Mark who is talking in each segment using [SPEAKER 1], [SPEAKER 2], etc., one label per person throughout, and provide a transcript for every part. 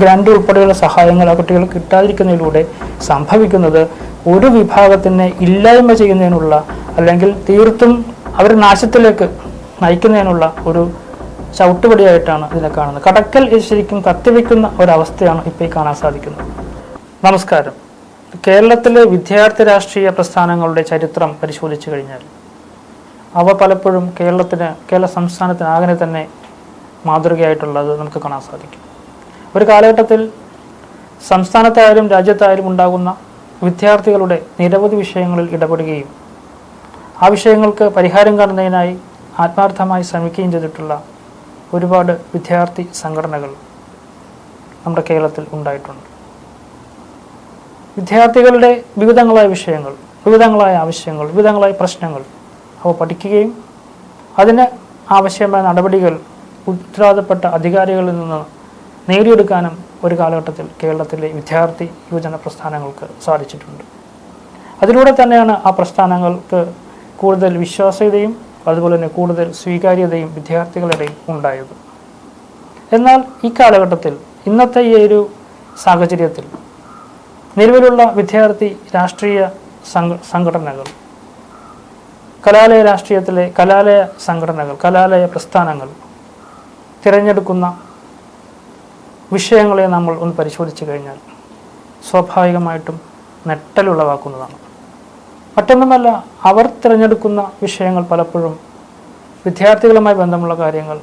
[SPEAKER 1] Grand ഉൾപ്പെടെയുള്ള സഹായങ്ങൾ ആ കുട്ടികൾ കിട്ടാതിരിക്കുന്നതിലൂടെ സംഭവിക്കുന്നത് ഒരു വിഭാഗത്തിനെ ഇല്ലായ്മ ചെയ്യുന്നതിനുള്ള അല്ലെങ്കിൽ തീർത്തും അവർ നാശത്തിലേക്ക് നയിക്കുന്നതിനുള്ള ഒരു ചവിട്ടുപടിയായിട്ടാണ് ഇതിനെ കാണുന്നത്. കടക്കൽ ശരിക്കും കത്തിവെക്കുന്ന ഒരവസ്ഥയാണ് ഇപ്പോൾ ഈ കാണാൻ സാധിക്കുന്നത്. നമസ്കാരം. കേരളത്തിലെ വിദ്യാർത്ഥി രാഷ്ട്രീയ പ്രസ്ഥാനങ്ങളുടെ ചരിത്രം പരിശോധിച്ചു കഴിഞ്ഞാൽ അവ പലപ്പോഴും കേരളത്തിന് കേരള സംസ്ഥാനത്തിന് ആകെ തന്നെ മാതൃകയായിട്ടുള്ളത് നമുക്ക് കാണാൻ സാധിക്കും. ഒരു കാലഘട്ടത്തിൽ സംസ്ഥാനത്തായാലും രാജ്യത്തായാലും ഉണ്ടാകുന്ന വിദ്യാർത്ഥികളുടെ നിരവധി വിഷയങ്ങളിൽ ഇടപെടുകയും ആ വിഷയങ്ങൾക്ക് പരിഹാരം കാണുന്നതിനായി ആത്മാർത്ഥമായി ശ്രമിക്കുകയും ചെയ്തിട്ടുള്ള ഒരുപാട് വിദ്യാർത്ഥി സംഘടനകൾ നമ്മുടെ കേരളത്തിൽ ഉണ്ടായിട്ടുണ്ട്. വിദ്യാർത്ഥികളുടെ വിവിധങ്ങളായ വിഷയങ്ങൾ വിവിധങ്ങളായ ആവശ്യങ്ങൾ വിവിധങ്ങളായ പ്രശ്നങ്ങൾ അവ പഠിക്കുകയും അതിന് ആവശ്യമായ നടപടികൾ ഉത്തരവാദപ്പെട്ട അധികാരികളിൽ നിന്ന് നേടിയെടുക്കാനും ഒരു കാലഘട്ടത്തിൽ കേരളത്തിലെ വിദ്യാർത്ഥി യുവജന പ്രസ്ഥാനങ്ങൾക്ക് സാധിച്ചിട്ടുണ്ട്. അതിലൂടെ തന്നെയാണ് ആ പ്രസ്ഥാനങ്ങൾക്ക് കൂടുതൽ വിശ്വാസ്യതയും അതുപോലെ തന്നെ കൂടുതൽ സ്വീകാര്യതയും വിദ്യാർത്ഥികളുടെയും ഉണ്ടായത്. എന്നാൽ ഈ കാലഘട്ടത്തിൽ ഇന്നത്തെ ഈ ഒരു സാഹചര്യത്തിൽ നിലവിലുള്ള വിദ്യാർത്ഥി രാഷ്ട്രീയ സംഘടനകൾ കലാലയ രാഷ്ട്രീയത്തിലെ കലാലയ സംഘടനകൾ കലാലയ പ്രസ്ഥാനങ്ങൾ തിരഞ്ഞെടുക്കുന്ന വിഷയങ്ങളെ നമ്മൾ ഒന്ന് പരിശോധിച്ചു കഴിഞ്ഞാൽ സ്വാഭാവികമായിട്ടും നെട്ടലുളവാക്കുന്നതാണ് മറ്റൊന്നുമല്ല അവർ തിരഞ്ഞെടുക്കുന്ന വിഷയങ്ങൾ പലപ്പോഴും വിദ്യാർത്ഥികളുമായി ബന്ധമുള്ള കാര്യങ്ങൾ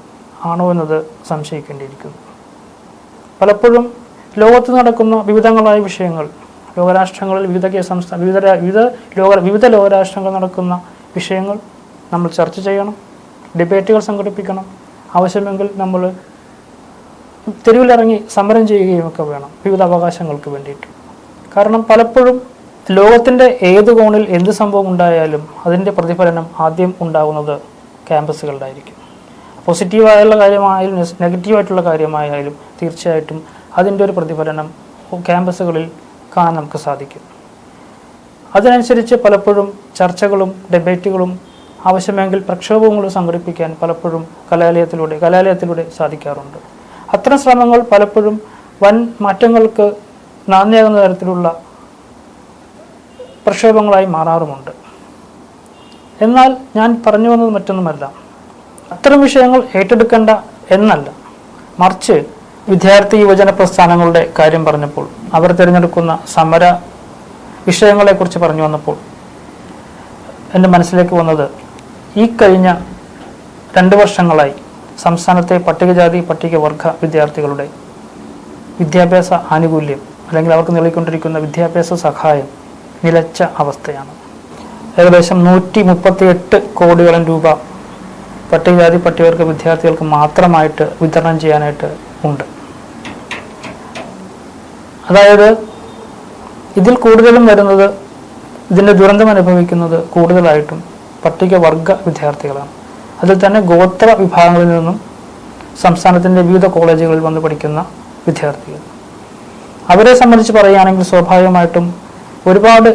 [SPEAKER 1] ആണോ എന്നത് സംശയിക്കേണ്ടിയിരിക്കുന്നു. പലപ്പോഴും ലോകത്ത് നടക്കുന്ന വിവിധങ്ങളായ വിഷയങ്ങൾ ലോകരാഷ്ട്രങ്ങളിൽ വിവിധ സംസ്ഥാന വിവിധ വിവിധ ലോക വിവിധ ലോകരാഷ്ട്രങ്ങൾ നടക്കുന്ന വിഷയങ്ങൾ നമ്മൾ ചർച്ച ചെയ്യണം ഡിബേറ്റുകൾ സംഘടിപ്പിക്കണം. ആവശ്യമെങ്കിൽ നമ്മൾ തെരുവിലിറങ്ങി സമരം ചെയ്യുകയും ഒക്കെ വേണം. വിവിധ അവകാശങ്ങൾക്ക് വേണ്ടിയിട്ട്. കാരണം പലപ്പോഴും ലോകത്തിന്റെ ഏത് കോണിൽ എന്ത് സംഭവം ഉണ്ടായാലും അതിന്റെ പ്രതിഫലനം ആദ്യം ഉണ്ടാകുന്നത് ക്യാമ്പസുകളിലായിരിക്കും. പോസിറ്റീവായുള്ള കാര്യമായാലും നെഗറ്റീവായിട്ടുള്ള കാര്യമായാലും തീർച്ചയായിട്ടും അതിന്റെ ഒരു പ്രതിഫലനം ക്യാമ്പസുകളിൽ കാണാൻ നമുക്ക് സാധിക്കും. അതിനനുസരിച്ച് പലപ്പോഴും ചർച്ചകളും ഡിബേറ്റുകളും ആവശ്യമെങ്കിൽ പ്രക്ഷോഭങ്ങളും സംഘടിപ്പിക്കാൻ പലപ്പോഴും കലാലയത്തിലൂടെ കലാലയത്തിലൂടെ സാധിക്കാറുണ്ട്. അത്തരം ശ്രമങ്ങൾ പലപ്പോഴും വൻ മാറ്റങ്ങൾക്ക് നാന്ദിയാകുന്ന തരത്തിലുള്ള പ്രക്ഷോഭങ്ങളായി മാറാറുമുണ്ട്. എന്നാൽ ഞാൻ പറഞ്ഞു വന്നത് മറ്റൊന്നുമല്ല. അത്തരം വിഷയങ്ങൾ ഏറ്റെടുക്കേണ്ട എന്നല്ല. മറിച്ച് വിദ്യാർത്ഥി യുവജന പ്രസ്ഥാനങ്ങളുടെ കാര്യം പറഞ്ഞപ്പോൾ അവർ തിരഞ്ഞെടുക്കുന്ന സമര വിഷയങ്ങളെക്കുറിച്ച് പറഞ്ഞു വന്നപ്പോൾ എന്റെ മനസ്സിലേക്ക് വന്നത് ഈ കഴിഞ്ഞ രണ്ട് വർഷങ്ങളായി സംസ്ഥാനത്തെ പട്ടികജാതി പട്ടികവർഗ വിദ്യാർത്ഥികളുടെ വിദ്യാഭ്യാസ ആനുകൂല്യം അല്ലെങ്കിൽ അവർക്ക് നൽകിക്കൊണ്ടിരിക്കുന്ന വിദ്യാഭ്യാസ സഹായം നിലച്ച അവസ്ഥയാണ്. ഏകദേശം നൂറ്റി മുപ്പത്തി എട്ട് കോടിയോളം രൂപ പട്ടികജാതി പട്ടികവർഗ വിദ്യാർത്ഥികൾക്ക് മാത്രമായിട്ട് വിതരണം ചെയ്യാനായിട്ട് ഉണ്ട്. അതായത് ഇതിൽ കൂടുതലും വരുന്നത് ഇതിന്റെ ദുരന്തം അനുഭവിക്കുന്നത് കൂടുതലായിട്ടും പട്ടികവർഗ വിദ്യാർത്ഥികളാണ്. അതിൽ തന്നെ ഗോത്ര വിഭാഗങ്ങളിൽ നിന്നും സംസ്ഥാനത്തിന്റെ വിവിധ കോളേജുകളിൽ വന്ന് പഠിക്കുന്ന വിദ്യാർത്ഥികൾ. അവരെ സംബന്ധിച്ച് പറയുകയാണെങ്കിൽ സ്വാഭാവികമായിട്ടും ഒരുപാട്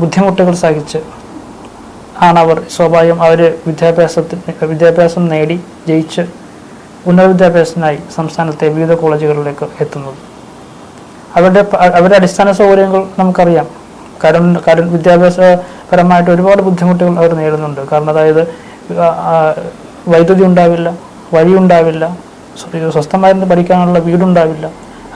[SPEAKER 1] ബുദ്ധിമുട്ടുകൾ സഹിച്ച് ആണ് അവർ സ്വാഭാവികം അവർ വിദ്യാഭ്യാസത്തിന് വിദ്യാഭ്യാസം നേടി ജയിച്ച് ഉന്നത വിദ്യാഭ്യാസത്തിനായി സംസ്ഥാനത്തെ വിവിധ കോളേജുകളിലേക്ക് എത്തുന്നത്. അവരുടെ അവരുടെ അടിസ്ഥാന സൗകര്യങ്ങൾ നമുക്കറിയാം. കരുൺ കരുൺ കാരണം വിദ്യാഭ്യാസപരമായിട്ട് ഒരുപാട് ബുദ്ധിമുട്ടുകൾ അവർ നേരിടുന്നുണ്ട്. കാരണം അതായത് വൈദ്യുതി ഉണ്ടാവില്ല വഴി ഉണ്ടാവില്ല സ്വ- സ്വസ്ഥമായിരുന്നു പഠിക്കാനുള്ള വീടുണ്ടാവില്ല.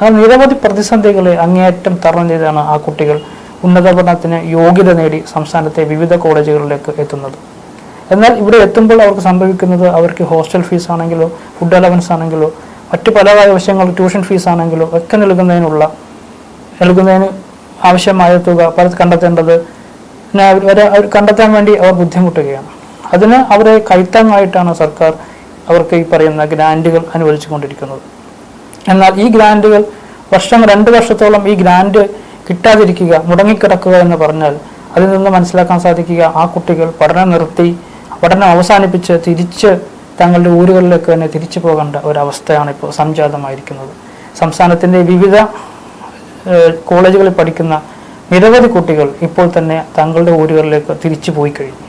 [SPEAKER 1] അങ്ങനെ നിരവധി പ്രതിസന്ധികളെ അങ്ങേയറ്റം തരണം ചെയ്താണ് ആ കുട്ടികൾ ഉന്നത പഠനത്തിന് യോഗ്യത നേടി സംസ്ഥാനത്തെ വിവിധ കോളേജുകളിലേക്ക് എത്തുന്നത്. എന്നാൽ ഇവിടെ എത്തുമ്പോൾ അവർക്ക് സംഭവിക്കുന്നത് അവർക്ക് ഹോസ്റ്റൽ ഫീസ് ആണെങ്കിലോ ഫുഡ് അലവൻസ് ആണെങ്കിലോ മറ്റു പല വശങ്ങൾ ട്യൂഷൻ ഫീസ് ആണെങ്കിലോ ഒക്കെ നൽകുന്നതിനുള്ള നൽകുന്നതിന് ആവശ്യമായ തുക പല കണ്ടെത്തേണ്ടത് അവരെ കണ്ടെത്താൻ വേണ്ടി അവർ ബുദ്ധിമുട്ടുകയാണ്. അതിന് അവരെ കൈത്താങ്ങായിട്ടാണ് സർക്കാർ അവർക്ക് ഈ പറയുന്ന ഗ്രാൻഡുകൾ അനുവദിച്ചു കൊണ്ടിരിക്കുന്നത് എന്നാൽ ഈ ഗ്രാൻഡുകൾ വർഷം രണ്ട് വർഷത്തോളം ഈ ഗ്രാൻഡ് കിട്ടാതിരിക്കുക മുടങ്ങിക്കിടക്കുക എന്ന് പറഞ്ഞാൽ അതിൽ നിന്ന് മനസ്സിലാക്കാൻ സാധിക്കുക ആ കുട്ടികൾ പഠനം നിർത്തി പഠനം അവസാനിപ്പിച്ച് തിരിച്ച് തങ്ങളുടെ ഊരുകളിലേക്ക് തന്നെ തിരിച്ചു പോകേണ്ട ഒരവസ്ഥയാണ് ഇപ്പോൾ സംജാതമായിരിക്കുന്നത്. സംസ്ഥാനത്തിന്റെ വിവിധ കോളേജുകളിൽ പഠിക്കുന്ന നിരവധി കുട്ടികൾ ഇപ്പോൾ തന്നെ തങ്ങളുടെ ഊരുകളിലേക്ക് തിരിച്ചു പോയി കഴിഞ്ഞു.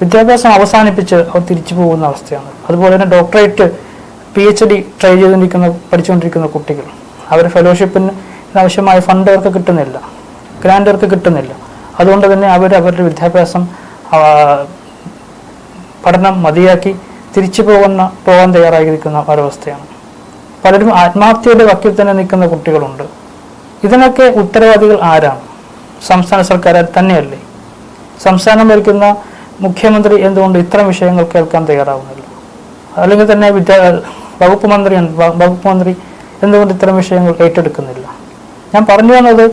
[SPEAKER 1] വിദ്യാഭ്യാസം അവസാനിപ്പിച്ച് അവർ തിരിച്ചു പോകുന്ന അവസ്ഥയാണ്. അതുപോലെ തന്നെ doctorate P H D try ചെയ്തുകൊണ്ടിരിക്കുന്ന പഠിച്ചുകൊണ്ടിരിക്കുന്ന കുട്ടികൾ അവർ ഫെലോഷിപ്പിന് ആവശ്യമായ ഫണ്ട് അവർക്ക് കിട്ടുന്നില്ല ഗ്രാൻഡ് അവർക്ക് കിട്ടുന്നില്ല. അതുകൊണ്ട് തന്നെ അവർ അവരുടെ വിദ്യാഭ്യാസം പഠനം മതിയാക്കി തിരിച്ചു പോകുന്ന പോകാൻ തയ്യാറായിരിക്കുന്ന ഒരവസ്ഥയാണ്. പലരും ആത്മഹത്യയുടെ വക്കിൽ തന്നെ നിൽക്കുന്ന കുട്ടികളുണ്ട്. ഇതിനൊക്കെ ഉത്തരവാദികൾ ആരാണ്? സംസ്ഥാന സർക്കാർ തന്നെയല്ലേ? സംസ്ഥാനം ഭരിക്കുന്ന മുഖ്യമന്ത്രി എന്തുകൊണ്ട് ഇത്തരം വിഷയങ്ങൾ കേൾക്കാൻ തയ്യാറാവുന്നില്ല? അല്ലെങ്കിൽ തന്നെ വിദ്യാ വകുപ്പ് മന്ത്രി വകുപ്പ് മന്ത്രി എന്തുകൊണ്ട് ഇത്തരം വിഷയങ്ങൾ ഏറ്റെടുക്കുന്നില്ല? ഞാൻ പറഞ്ഞു വന്നത്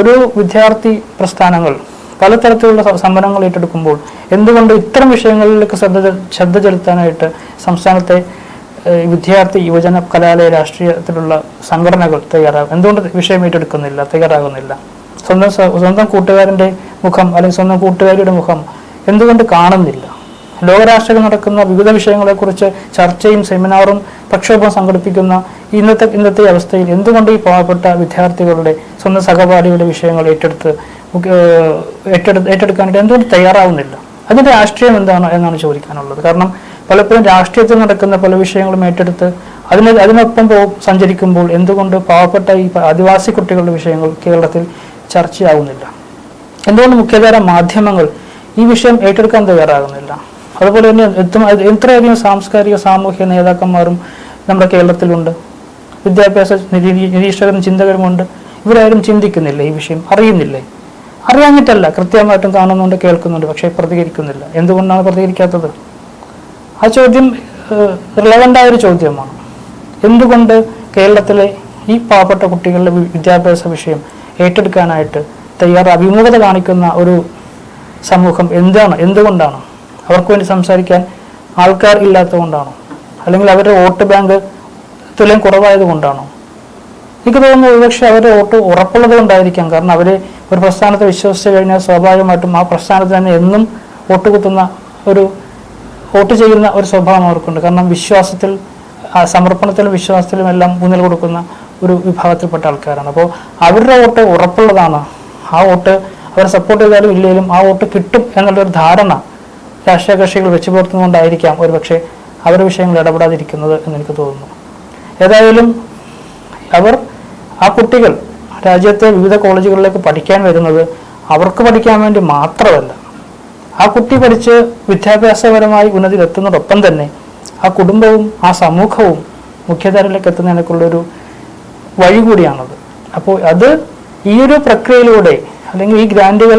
[SPEAKER 1] ഒരു വിദ്യാർത്ഥി പ്രസ്ഥാനങ്ങൾ പലതരത്തിലുള്ള സമരങ്ങൾ ഏറ്റെടുക്കുമ്പോൾ എന്തുകൊണ്ട് ഇത്തരം വിഷയങ്ങളിലേക്ക് ശ്രദ്ധ ശ്രദ്ധ ചെലുത്താനായിട്ട് സംസ്ഥാനത്തെ വിദ്യാർത്ഥി യുവജന കലാലയ രാഷ്ട്രീയത്തിലുള്ള സംഘടനകൾ തയ്യാറാകും. എന്തുകൊണ്ട് വിഷയം ഏറ്റെടുക്കുന്നില്ല തയ്യാറാകുന്നില്ല? സ്വന്തം സ്വന്തം കൂട്ടുകാരന്റെ മുഖം അല്ലെങ്കിൽ സ്വന്തം കൂട്ടുകാരിയുടെ മുഖം എന്തുകൊണ്ട് കാണുന്നില്ല? ലോകരാഷ്ട്രങ്ങൾ നടക്കുന്ന വിവിധ വിഷയങ്ങളെക്കുറിച്ച് ചർച്ചയും സെമിനാറും പ്രക്ഷോഭവും സംഘടിപ്പിക്കുന്ന ഇന്നത്തെ ഇന്നത്തെ അവസ്ഥയിൽ എന്തുകൊണ്ട് ഈ പാവപ്പെട്ട വിദ്യാർത്ഥികളുടെ സ്വന്തം സഹപാഠികളുടെ വിഷയങ്ങൾ ഏറ്റെടുത്ത് ഏറ്റെടുക്കാനായിട്ട് എന്തുകൊണ്ട് തയ്യാറാവുന്നില്ല? അതിന്റെ രാഷ്ട്രീയം എന്താണ് എന്നാണ് ചോദിക്കാനുള്ളത്. കാരണം പലപ്പോഴും രാഷ്ട്രീയത്തിൽ നടക്കുന്ന പല വിഷയങ്ങളും ഏറ്റെടുത്ത് അതിന് അതിനൊപ്പം സഞ്ചരിക്കുമ്പോൾ എന്തുകൊണ്ട് പാവപ്പെട്ട ഈ ആദിവാസി കുട്ടികളുടെ വിഷയങ്ങൾ കേരളത്തിൽ ചർച്ചയാകുന്നില്ല എന്തുകൊണ്ട് മുഖ്യധാര മാധ്യമങ്ങൾ ഈ വിഷയം ഏറ്റെടുക്കാൻ തയ്യാറാകുന്നില്ല? അതുപോലെ തന്നെ എത്ര- എത്രയധികം സാംസ്കാരിക സാമൂഹ്യ നേതാക്കന്മാരും നമ്മുടെ കേരളത്തിലുണ്ട്. വിദ്യാഭ്യാസ നിരീ- നിരീക്ഷകരും ചിന്തകരുമുണ്ട്. ഇവരാരും ചിന്തിക്കുന്നില്ല ഈ വിഷയം അറിയുന്നില്ലേ? അറിയാഞ്ഞിട്ടല്ല കൃത്യമായിട്ടും കാണുന്നുണ്ട് കേൾക്കുന്നുണ്ട് പക്ഷേ പ്രതികരിക്കുന്നില്ല. എന്തുകൊണ്ടാണ് പ്രതികരിക്കാത്തത്? ആ ചോദ്യം റിലവന്റ് ആയ ഒരു ചോദ്യമാണ്. എന്തുകൊണ്ട് കേരളത്തിലെ ഈ പാവപ്പെട്ട കുട്ടികളുടെ വിദ്യാഭ്യാസ വിഷയം ഏറ്റെടുക്കാനായിട്ട് തയ്യാറ അഭിമുഖത കാണിക്കുന്ന ഒരു സമൂഹം എന്താണ് എന്തുകൊണ്ടാണ്? അവർക്ക് വേണ്ടി സംസാരിക്കാൻ ആൾക്കാർ ഇല്ലാത്തതുകൊണ്ടാണോ? അല്ലെങ്കിൽ അവരുടെ വോട്ട് ബാങ്ക് തുലയം കുറവായത് കൊണ്ടാണോ എനിക്ക് തോന്നുന്നു ഒരുപക്ഷെ അവരുടെ വോട്ട് ഉറപ്പുള്ളത് കൊണ്ടായിരിക്കാം. കാരണം അവർ ഒരു പ്രസ്ഥാനത്തെ വിശ്വസിച്ച് കഴിഞ്ഞാൽ സ്വാഭാവികമായിട്ടും ആ പ്രസ്ഥാനത്തിന് തന്നെ എന്നും വോട്ട് കുത്തുന്ന ഒരു വോട്ട് ചെയ്യുന്ന ഒരു സ്വഭാവം അവർക്കുണ്ട്. കാരണം വിശ്വാസത്തിൽ സമർപ്പണത്തിലും വിശ്വാസത്തിലും എല്ലാം ഊന്നൽ കൊടുക്കുന്ന ഒരു വിഭാഗത്തിൽപ്പെട്ട ആൾക്കാരാണ്. അപ്പോൾ അവരുടെ വോട്ട് ഉറപ്പുള്ളതാണ്. ആ വോട്ട് അവരെ സപ്പോർട്ട് ചെയ്താലും ഇല്ലെങ്കിലും ആ വോട്ട് കിട്ടും എന്നുള്ളൊരു ധാരണ രാഷ്ട്രീയ കക്ഷികൾ വെച്ച് പുലർത്തുന്നതുകൊണ്ടായിരിക്കാം ഒരുപക്ഷെ അവരുടെ വിഷയങ്ങൾ ഇടപെടാതിരിക്കുന്നത് എന്ന് എനിക്ക് തോന്നുന്നു. ഏതായാലും അവർ ആ കുട്ടികൾ രാജ്യത്തെ വിവിധ കോളേജുകളിലേക്ക് പഠിക്കാൻ വരുന്നത് അവർക്ക് പഠിക്കാൻ വേണ്ടി മാത്രമല്ല ആ കുട്ടി പഠിച്ച് വിദ്യാഭ്യാസപരമായി ഉന്നതിയിലെത്തുന്നതോടൊപ്പം തന്നെ ആ കുടുംബവും ആ സമൂഹവും മുഖ്യധാരയിലേക്ക് എത്തുന്നതിനൊക്കെയുള്ളൊരു വഴി കൂടിയാണത്. അപ്പോൾ അത് ഈ ഒരു പ്രക്രിയയിലൂടെ അല്ലെങ്കിൽ ഈ ഗ്രാൻഡുകൾ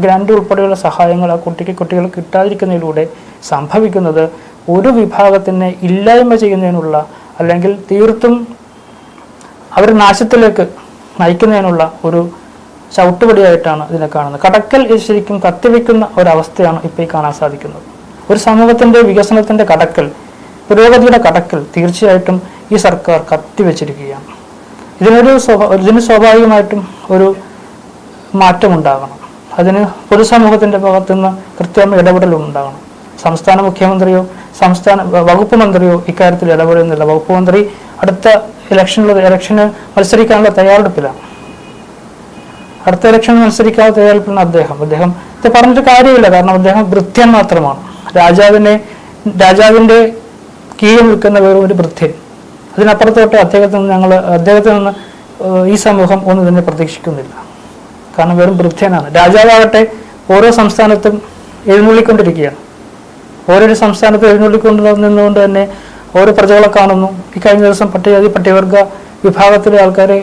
[SPEAKER 1] ഗ്രാൻഡ് ഉൾപ്പെടെയുള്ള സഹായങ്ങൾ ആ കുട്ടിക്ക് കുട്ടികൾ കിട്ടാതിരിക്കുന്നതിലൂടെ സംഭവിക്കുന്നത് ഒരു വിഭാഗത്തിനെ ഇല്ലായ്മ ചെയ്യുന്നതിനുള്ള അല്ലെങ്കിൽ തീർത്തും അവർ നാശത്തിലേക്ക് നയിക്കുന്നതിനുള്ള ഒരു ചവിട്ടുപടിയായിട്ടാണ് ഇതിനെ കാണുന്നത്. കടക്കൽ ശരിക്കും കത്തിവെക്കുന്ന ഒരവസ്ഥയാണ് ഇപ്പോൾ ഈ കാണാൻ സാധിക്കുന്നത്. ഒരു സമൂഹത്തിന്റെ വികസനത്തിന്റെ കടക്കൽ പുരോഗതിയുടെ കടക്കൽ തീർച്ചയായിട്ടും ഈ സർക്കാർ കത്തിവെച്ചിരിക്കുകയാണ്. ഇതിനൊരു ഇതിന് സ്വാഭാവികമായിട്ടും ഒരു മാറ്റമുണ്ടാകണം. അതിന് പൊതുസമൂഹത്തിന്റെ ഭാഗത്തുനിന്ന് കൃത്യമായ ഇടപെടലും ഉണ്ടാകണം. സംസ്ഥാന മുഖ്യമന്ത്രിയോ സംസ്ഥാന വകുപ്പ് മന്ത്രിയോ ഇക്കാര്യത്തിൽ ഇടപെടുന്നില്ല. വകുപ്പ് മന്ത്രി അടുത്ത ഇലക്ഷനിൽ ഇലക്ഷന് മത്സരിക്കാനുള്ള തയ്യാറെടുപ്പിലാണ്. അടുത്ത ഇലക്ഷൻ മത്സരിക്കാതെ തയ്യാറെടുപ്പിലാണ് അദ്ദേഹം. അദ്ദേഹം ഇത് പറഞ്ഞിട്ട് കാര്യമില്ല. കാരണം അദ്ദേഹം വൃത്യൻ മാത്രമാണ്. രാജാവിനെ രാജാവിന്റെ കീഴിൽ നിൽക്കുന്ന വെറും ഒരു വൃത്യൻ അതിനപ്പുറത്തോട്ട് അദ്ദേഹത്തിൽ നിന്ന് ഞങ്ങൾ അദ്ദേഹത്തിൽ നിന്ന് ഈ സമൂഹം ഒന്നും തന്നെ പ്രതീക്ഷിക്കുന്നില്ല. കാരണം വെറും വൃത്യനാണ് രാജാവാകട്ടെ ഓരോ സംസ്ഥാനത്തും എഴുന്നള്ളിക്കൊണ്ടിരിക്കുകയാണ്. ഓരോരു സംസ്ഥാനത്ത് എഴുന്നള്ളിക്കൊണ്ട് നിന്നുകൊണ്ട് തന്നെ ഓരോ പ്രജകളെ കാണുന്നു. ഈ കഴിഞ്ഞ ദിവസം പട്ടികജാതി പട്ടികവർഗ വിഭാഗത്തിലെ ആൾക്കാരെ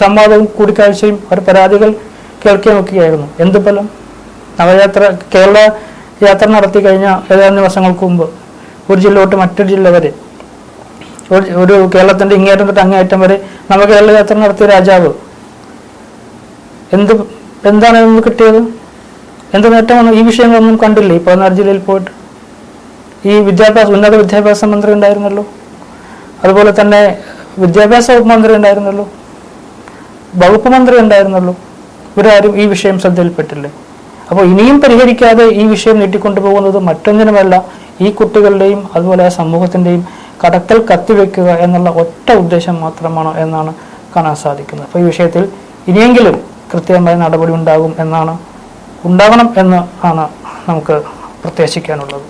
[SPEAKER 1] സംവാദവും കൂടിക്കാഴ്ചയും അവർ പരാതികൾ കേൾക്കുകയും ഒക്കെയായിരുന്നു എന്ത് ഫലം? നവയാത്ര കേരള യാത്ര നടത്തി കഴിഞ്ഞ ഏതാനും ദിവസങ്ങൾക്ക് മുമ്പ് ഒരു ജില്ല തൊട്ട് മറ്റൊരു ജില്ല വരെ ഒരു കേരളത്തിന്റെ ഇങ്ങേറ്റം തൊട്ട് അങ്ങേയറ്റം വരെ നവ കേരള യാത്ര നടത്തിയ രാജാവ് എന്ത് എന്താണ് നമുക്ക് കിട്ടിയത്? എന്ത് നേട്ടമാണ്? ഈ വിഷയങ്ങളൊന്നും കണ്ടില്ലേ? ഈ പതിനാറ് ജില്ലയിൽ പോയിട്ട്. ഈ വിദ്യാഭ്യാസ ഉന്നത വിദ്യാഭ്യാസ മന്ത്രി ഉണ്ടായിരുന്നല്ലോ. അതുപോലെ തന്നെ വിദ്യാഭ്യാസ വകുപ്പ് മന്ത്രി ഉണ്ടായിരുന്നല്ലോ. വകുപ്പ് മന്ത്രി ഉണ്ടായിരുന്നുള്ളൂ ഇവരാരും ഈ വിഷയം ശ്രദ്ധയിൽപ്പെട്ടില്ലേ? അപ്പോൾ ഇനിയും പരിഹരിക്കാതെ ഈ വിഷയം നീട്ടിക്കൊണ്ടുപോകുന്നത് മറ്റൊന്നിനുമല്ല ഈ കുട്ടികളുടെയും അതുപോലെ ആ സമൂഹത്തിന്റെയും കടക്കൽ കത്തിവെക്കുക എന്നുള്ള ഒറ്റ ഉദ്ദേശം മാത്രമാണ് എന്നാണ് കാണാൻ സാധിക്കുന്നത്. അപ്പോൾ ഈ വിഷയത്തിൽ ഇനിയെങ്കിലും കൃത്യമായ നടപടി ഉണ്ടാകും എന്നാണ് ഉണ്ടാകണം എന്ന് ആണ് നമുക്ക് പ്രത്യാശിക്കാനുള്ളത്.